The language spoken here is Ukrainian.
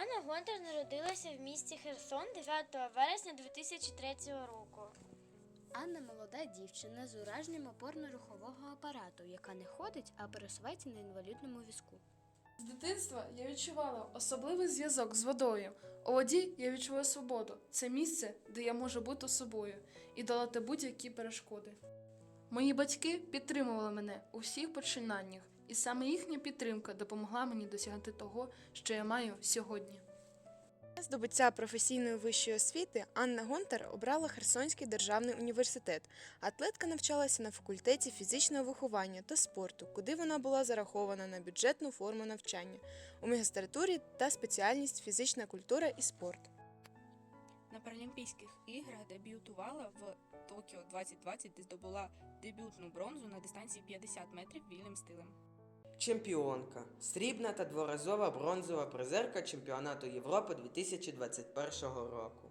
Анна Гонтар народилася в місті Херсон 9 вересня 2003 року. Анна молода дівчина з ураженням опорно-рухового апарату, яка не ходить, а пересувається на інвалідному візку. З дитинства я відчувала особливий зв'язок з водою. У воді я відчуваю свободу. Це місце, де я можу бути собою і долати будь-які перешкоди. Мої батьки підтримували мене у всіх починаннях, і саме їхня підтримка допомогла мені досягти того, що я маю сьогодні. Здобуття професійної вищої освіти Анна Гонтар обрала Херсонський державний університет. Атлетка навчалася на факультеті фізичного виховання та спорту, куди вона була зарахована на бюджетну форму навчання у магістратурі та спеціальність фізична культура і спорт. На Паралімпійських іграх дебютувала в Токіо 2020, де здобула дебютну бронзу на дистанції 50 метрів вільним стилем. Чемпіонка, срібна та дворазова бронзова призерка чемпіонату Європи 2021 року.